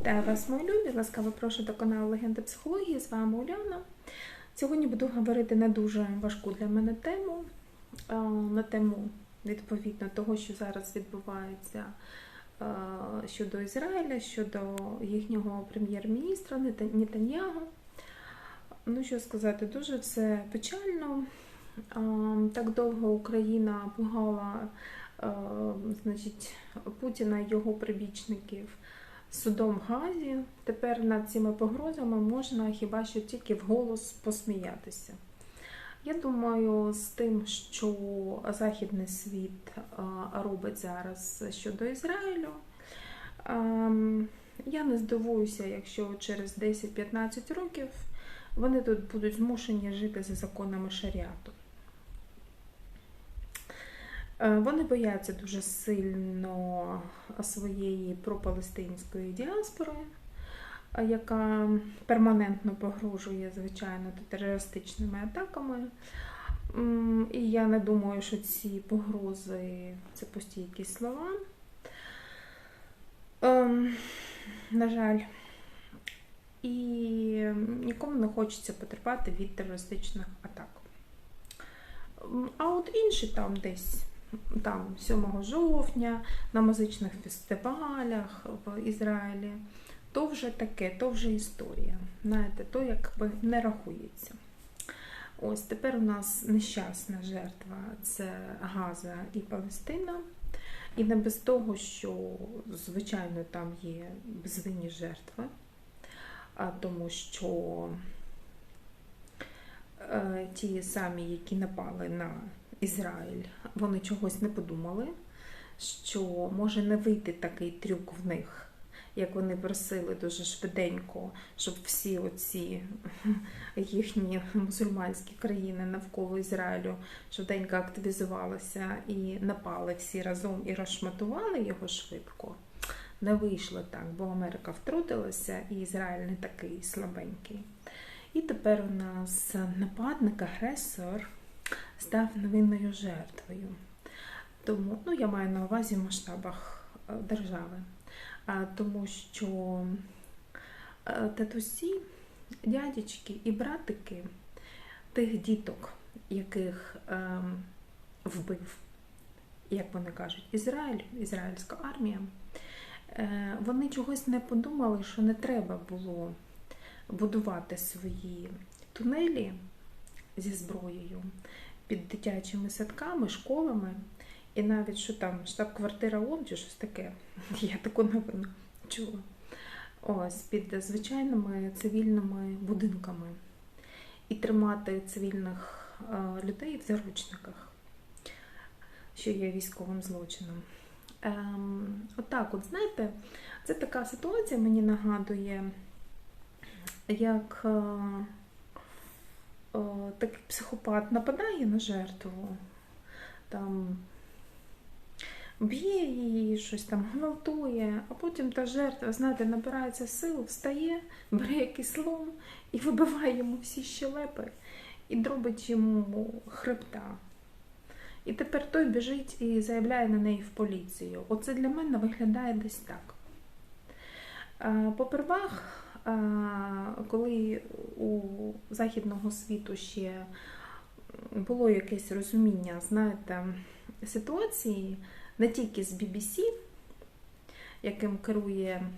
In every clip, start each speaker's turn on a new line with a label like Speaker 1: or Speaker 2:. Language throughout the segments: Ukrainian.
Speaker 1: Вітаю вас, мої любі! Ласкаво прошу до каналу Легенди психології. З вами Уляна. Сьогодні буду говорити на дуже важку для мене тему, на тему відповідно того, що зараз відбувається щодо Ізраїля, щодо їхнього прем'єр-міністра Нета- Ну, що сказати, дуже все печально. Так довго Україна пугала значить, Путіна і його прибічників судом Газі. Тепер над цими погрозами можна хіба що тільки вголос посміятися. Я думаю, з тим, що Західний світ е, робить зараз щодо Ізраїлю, ем, я не здивуюся, якщо через 10-15 років вони тут будуть змушені жити за законами шаріату. Е, Вони бояться дуже сильно своєї пропалестинської діаспори, е, яка перманентно погрожує, звичайно, терористичними атаками. І я не думаю, що ці погрози це пусті якісь слова. Ем, На жаль. І нікому не хочеться потерпати від терористичних атак. А от інші там десь там 7 жовтня на музичних фестивалях в Ізраїлі, то вже таке, то вже історія. Знаєте, то якби не рахується. Ось тепер у нас нещасна жертва це Газа і Палестина. І не без того, що, звичайно, там є безвинні жертви, тому що е, ті самі, які напали на Ізраїль, вони чогось не подумали, що може не вийти такий трюк в них, як вони просили дуже швиденько, щоб всі оці їхні мусульманські країни навколо Ізраїлю швиденько активізувалися і напали всі разом і розшматували його швидко. Не вийшло так, бо Америка втрутилася, і Ізраїль не такий слабенький. І тепер у нас нападник, агресор став невинною жертвою. Тому, ну, я маю на увазі в масштабах е, держави. Тому що е, татусі, дядечки і братики тих діток, яких е, вбив, як вони кажуть, Ізраїль, ізраїльська армія, е, вони чогось не подумали, що не треба було будувати свої тунелі зі зброєю під дитячими садками, школами, і навіть що там штаб-квартира ООН чи щось таке. Я таку новину чула. Ось під звичайними цивільними будинками і тримати цивільних е, людей в заручниках, що є військовим злочином. Ем, отак, от знаєте, це така ситуація мені нагадує, як. Е, такий психопат нападає на жертву, там б'є її, щось там гвалтує, а потім та жертва, знаєте, набирається сил, встає, бере якийсь лом і вибиває йому всі щелепи і дробить йому хребта. І тепер той біжить і заявляє на неї в поліцію. Оце для мене виглядає десь так. Попервах, коли у західного світу ще було якесь розуміння, знаєте, ситуації не тільки з BBC, яким керує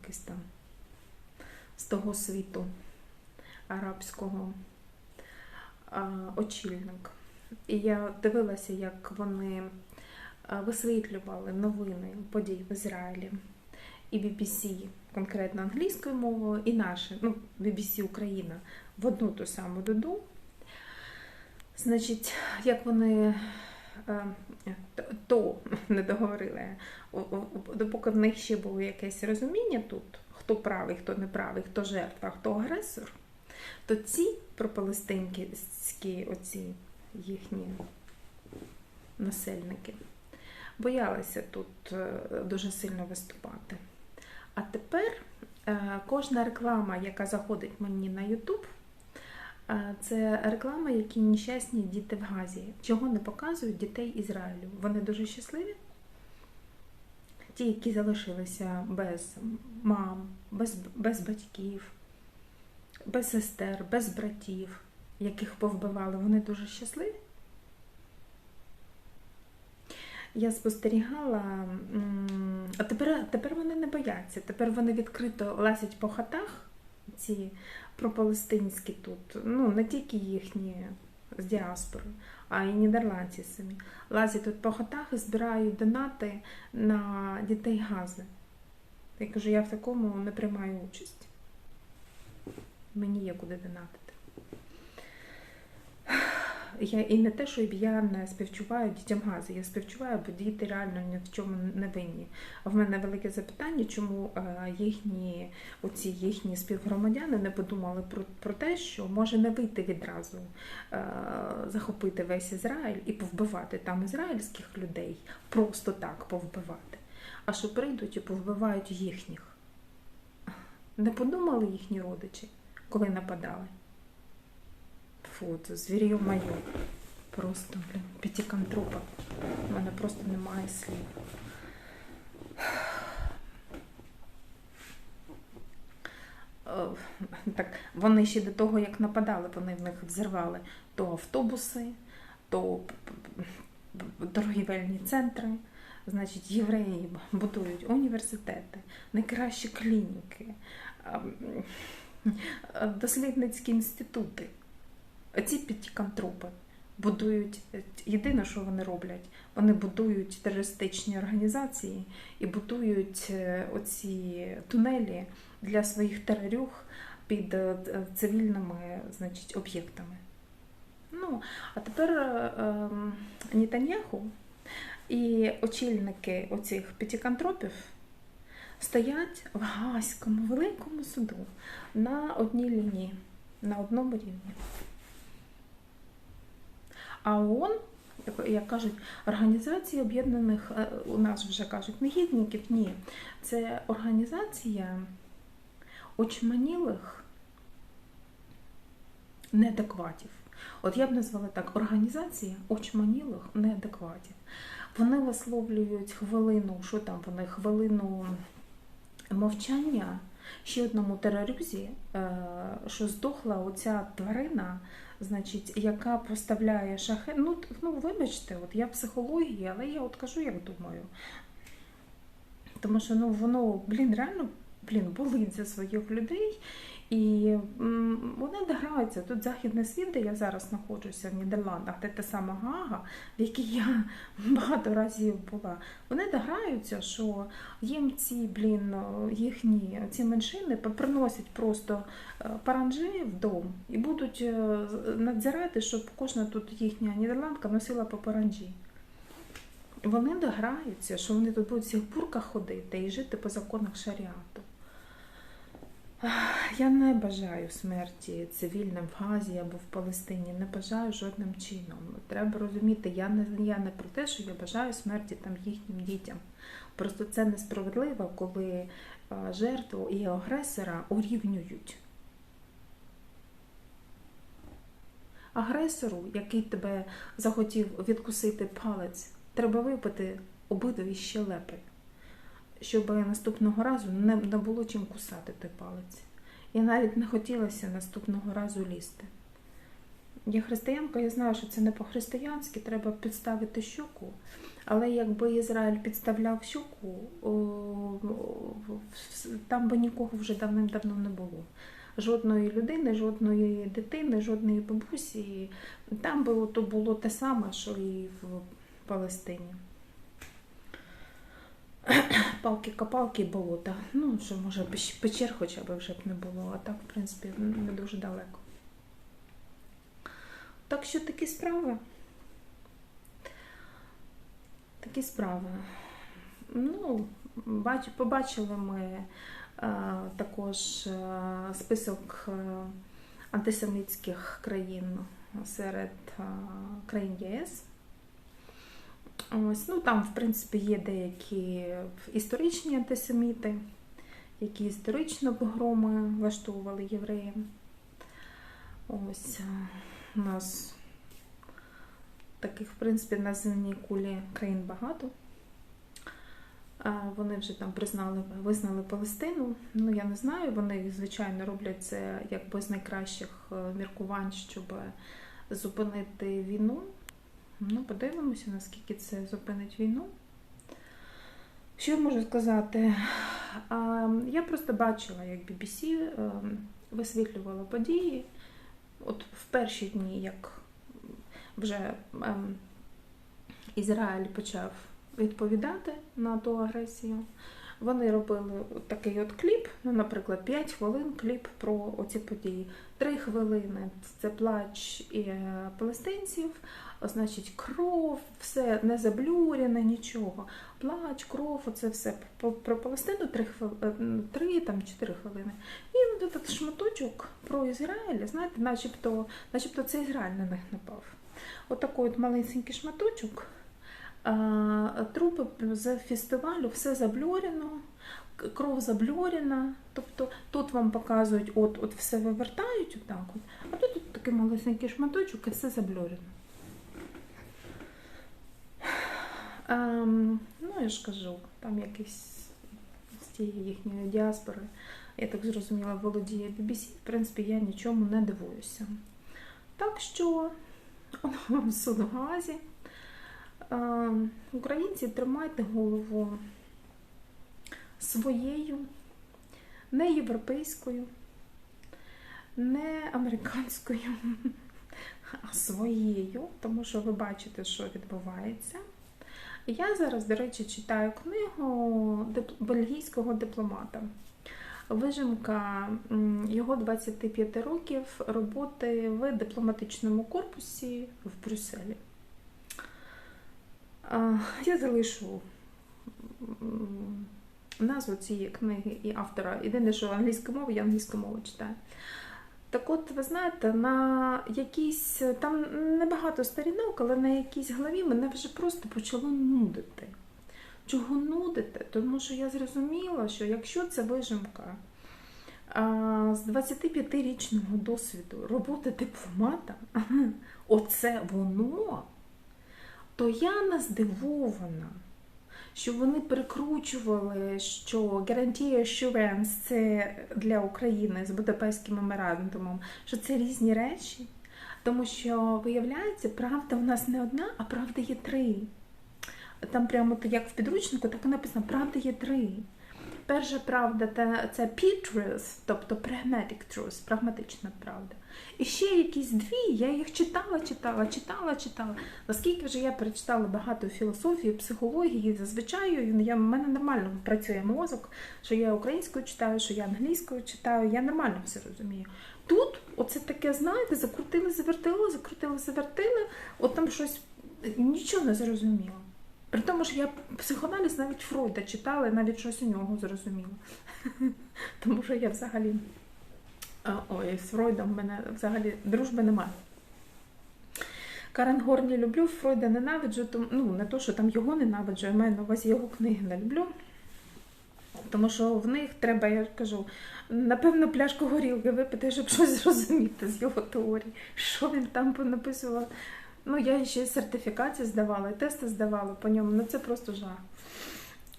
Speaker 1: якийсь там з того світу арабського очільник. І я дивилася, як вони висвітлювали новини подій в Ізраїлі і BBC конкретно англійською мовою, і наше, ну, BBC Україна в одну ту саму доду. Значить, як вони то не договорили, допоки в них ще було якесь розуміння тут, хто правий, хто не правий, хто жертва, хто агресор, то ці пропалестинські оці їхні насельники боялися тут дуже сильно виступати. А тепер кожна реклама, яка заходить мені на YouTube, це реклама, які нещасні діти в Газі. Чого не показують дітей Ізраїлю? Вони дуже щасливі? ті, які залишилися без мам, без, без батьків, без сестер, без братів, яких повбивали, вони дуже щасливі. Я спостерігала, а тепер, тепер вони не бояться. Тепер вони відкрито лазять по хатах, ці пропалестинські тут, ну не тільки їхні з діаспори, а й нідерландці самі. Лазять тут по хатах і збирають донати на дітей Гази. Я кажу, я в такому не приймаю участь. Мені є куди донатити. Я і не те, що я не співчуваю дітям газу, я співчуваю, бо діти реально ні в чому не винні. А в мене велике запитання, чому е, їхні оці їхні співгромадяни не подумали про, про те, що може не вийти відразу е, захопити весь Ізраїль і повбивати там ізраїльських людей, просто так повбивати. А що прийдуть і повбивають їхніх. Не подумали їхні родичі, коли нападали? Фу, це звір'ю моє. Просто, блін, п'ятикантропа. У мене просто немає слів. Е, Так, вони ще до того, як нападали, вони в них взірвали то автобуси, то торгівельні центри. Значить, євреї будують університети, найкращі клініки, ем, дослідницькі інститути. Ці п'ятикантропи будують єдине, що вони роблять, вони будують терористичні організації і будують е, оці тунелі для своїх терорюг під е, цивільними значить, об'єктами. Ну, а тепер е, ем, Нетаньяху і очільники оцих п'ятикантропів стоять в Гаазькому великому суду на одній лінії, на одному рівні. А ООН, як- кажуть, Організація Об'єднаних, е, у нас вже кажуть, негідників, ні. Це організація очманілих неадекватів. От я б назвала так: організація очманілих неадекватів. Вони висловлюють хвилину, що там вони, хвилину мовчання ще одному терорюзі, е, що здохла оця тварина, значить, яка поставляє шахет. Ну, ну, вибачте, от я психологія, але я от кажу, як думаю. Тому що ну, воно, блін, реально блін, болить за своїх людей. І вони дограються. Тут західний світ, де я зараз знаходжуся в Нідерландах, де та сама Гага, в якій я багато разів була. Вони дограються, що їм ці, блін, їхні ці меншини приносять просто е, паранджі в і будуть е, надзирати, щоб кожна тут їхня нідерландка носила по паранджі. Вони дограються, що вони тут будуть в цих бурках ходити і жити по законах шаріату. Я не бажаю смерті цивільним в Газі або в Палестині, не бажаю жодним чином. Треба розуміти, я не, я не про те, що я бажаю смерті там їхнім дітям. Просто це несправедливо, коли жертву і агресора урівнюють. Агресору, який тебе захотів відкусити палець, треба випити обидві щелепи, щоб наступного разу не, було чим кусати той палець. І навіть не хотілося наступного разу лізти. Я християнка, я знаю, що це не по-християнськи, треба підставити щоку. Але якби Ізраїль підставляв о, там би нікого вже давним-давно не було. Жодної людини, жодної дитини, жодної бабусі. Там би було те саме, що і в Палестині. Палки-копалки болота. Ну, що може печер хоча б вже б не було, а так, в принципі, не дуже далеко. Так що такі справи. Такі справи. Ну, бач, побачили ми е, також е, список е, антисемітських країн серед е, країн ЄС. Ось, ну там, в принципі, є деякі історичні антисеміти, які історично погроми влаштовували євреям. Ось е, у нас таких, в принципі, на земній кулі країн багато. Вони вже там признали, визнали Палестину. Ну я не знаю. Вони звичайно роблять це якби з найкращих е, міркувань, щоб зупинити війну. Ну, подивимося, наскільки це зупинить війну. Що я можу сказати? Я просто бачила, як BBC е, висвітлювала події. От в перші дні, як вже ем, Ізраїль почав відповідати на ту агресію, вони робили такий от кліп, ну, наприклад, 5 хвилин кліп про оці події. 3 хвилини це плач і е, палестинців, значить, кров, все не заблюрене, нічого. Плач, кров, оце все про, про Палестину 3, хвилини, 3 там 4 хвилини. І от этот шматочок про Ізраїль, знаєте, начебто, начебто це Ізраїль на них напав. Отакий от, от маленький шматочок. Трупи з фестивалю, все заблюрено, кров заблюрена. Тобто тут вам показують, от от все вивертають, отак от, а тут от такий малесенький шматочок і все заблюрено. Ем, ну, я ж кажу, там якийсь з тієї їхньої діаспори, я так зрозуміла, володіє BBC. В принципі, я нічому не дивуюся. Так що, суд в Газі. Ем, українці тримайте голову своєю, не європейською, не американською, а своєю, тому що ви бачите, що відбувається. Я зараз, до речі, читаю книгу бельгійського дипломата. Вижимка його 25 років роботи в дипломатичному корпусі в Брюсселі. Я залишу назву цієї книги і автора. Єдине, що англійська мова, я англійську мову читаю. Так от, ви знаєте, на якійсь, там небагато сторінок, але на якійсь главі мене вже просто почало нудити. Чого нудити? Тому що я зрозуміла, що якщо це вижимка з 25-річного досвіду роботи дипломата, оце воно то я не здивована, що вони перекручували, що Guarantee Assurance це для України з Будапештським меморандумом, що це різні речі. Тому що, виявляється, правда у нас не одна, а правда є три. Там прямо як в підручнику, так і написано, правда є три. Перша правда це P-truth, тобто pragmatic truth, прагматична правда. І ще якісь дві, я їх читала, читала, читала, читала. Наскільки вже я перечитала багато філософії, психології, зазвичай я, в мене нормально працює мозок, що я українською читаю, що я англійською читаю, я нормально все розумію. Тут оце таке, знаєте, закрутили, завертили, закрутили, завертили, от там щось нічого не зрозуміло. При тому що я психоаналіз навіть Фройда читала, і навіть щось у нього зрозуміла. Тому що я взагалі ой, з Фройдом в мене взагалі дружби немає. Карен Горні люблю, Фройда ненавиджу, ну не то, що там його ненавиджу, я маю на увазі його книги не люблю. Тому що в них треба, я кажу, напевно, пляшку горілки випити, щоб щось зрозуміти з його теорії, що він там понаписував. Ну, я ще сертифікації здавала, і тести здавала по ньому, ну це просто жах.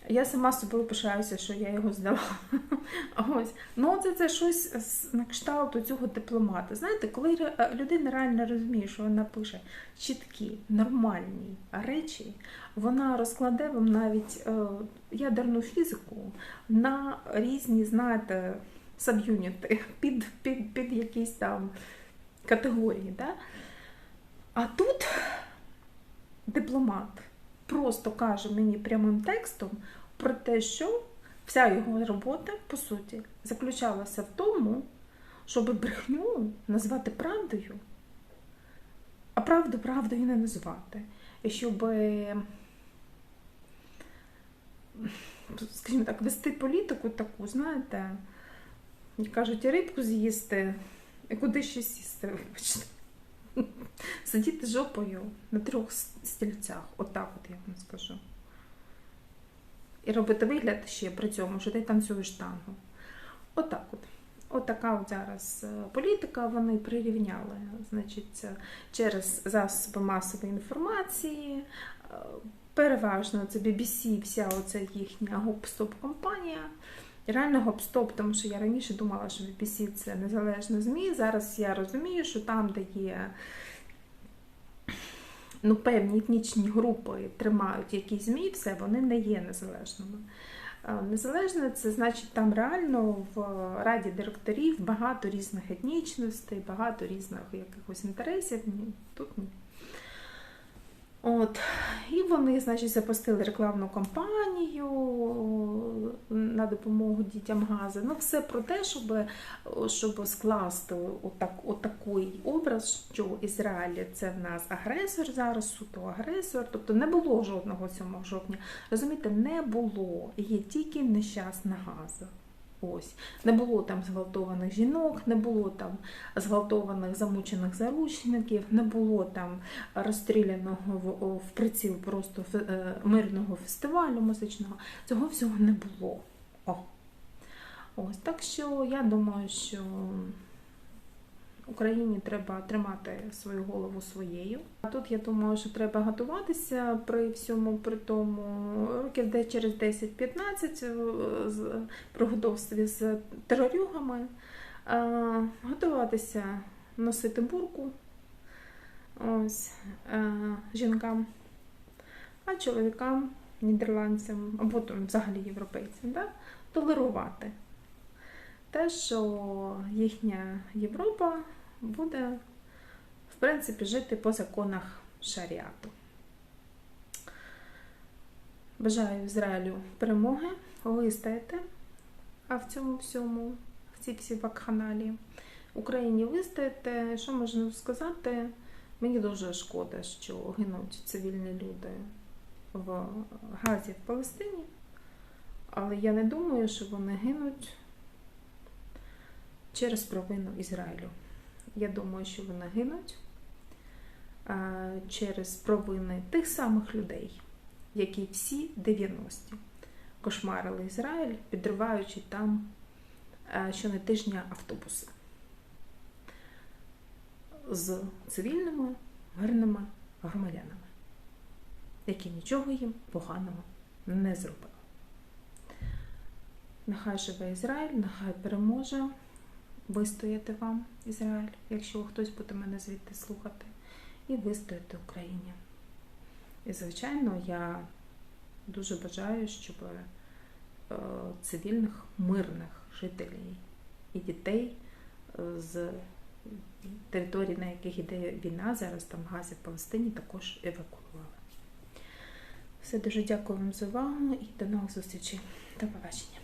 Speaker 1: Я сама собою пишаюся, що я його здала. Ось. Ну, це це щось на кшталту цього дипломата. Знаєте, коли е, людина реально розуміє, що вона пише чіткі, нормальні речі, вона розкладе вам навіть е, ядерну фізику на різні, знаєте, саб'юніти під під, під якісь там категорії. Да? А тут дипломат просто каже мені прямим текстом про те, що вся його робота, по суті, заключалася в тому, щоб брехню назвати правдою, а правду правдою не назвати. І щоб, скажімо так, вести політику таку, знаєте, кажуть, рибку з'їсти і куди ще сісти, вибачте. Сидіти жопою на трьох стільцях, отак от я вам скажу. І робити вигляд ще при цьому, що ти танцюєш тангу. Отак от. Отака от зараз е, політика, вони прирівняли значить, через засоби масової інформації, е, переважно це BBC, вся оця їхня гоп-стоп Реально гоп-стоп, тому що я раніше думала, що BBC це незалежна ЗМІ. Зараз я розумію, що там, де є ну, певні етнічні групи тримають якісь ЗМІ, все, вони не є незалежними. Е, Незалежне це значить там реально в раді директорів багато різних етнічностей, багато різних якихось інтересів. Тут. От. І вони, значить, запустили рекламну кампанію на допомогу дітям газу. Ну, все про те, щоб, щоб скласти отак, отакий образ, що Ізраїль це в нас агресор зараз, суто агресор. Тобто не було жодного 7 жовтня. Розумієте, не було. Є тільки нещасна газа. Ось не було там зґвалтованих жінок, не було там зґвалтованих замучених заручників, не було там розстріляного в, в приціл просто е, мирного фестивалю музичного. Цього всього не було. О. Ось так що я думаю, що Україні треба тримати свою голову своєю. А тут я думаю, що треба готуватися при всьому при тому років де через 10-15 е, з при годовстві з терорюгами, е, готуватися носити бурку ось, е, жінкам, а чоловікам, нідерландцям або взагалі європейцям, да, толерувати те, що їхня Європа буде, в принципі, жити по законах шаріату. Бажаю Ізраїлю перемоги, вистояти а в цьому всьому, в цій всій вакханалії. Україні вистояти. Що можна сказати? Мені дуже шкода, що гинуть цивільні люди в Газі в Палестині, але я не думаю, що вони гинуть через провину Ізраїлю. Я думаю, що вони гинуть через провини тих самих людей, які всі 90-ті кошмарили Ізраїль, підриваючи там а, автобуси з цивільними мирними громадянами, які нічого їм поганого не зробили. Нехай живе Ізраїль, нехай переможе вистояти вам, Ізраїль, якщо хтось буде мене звідти слухати, і вистояти Україні. І, звичайно, я дуже бажаю, щоб е, цивільних мирних жителів і дітей е, з територій, на яких йде війна, зараз там Газі Палестині, також евакуювали. Все дуже дякую вам за увагу і до нових зустрічей. До побачення.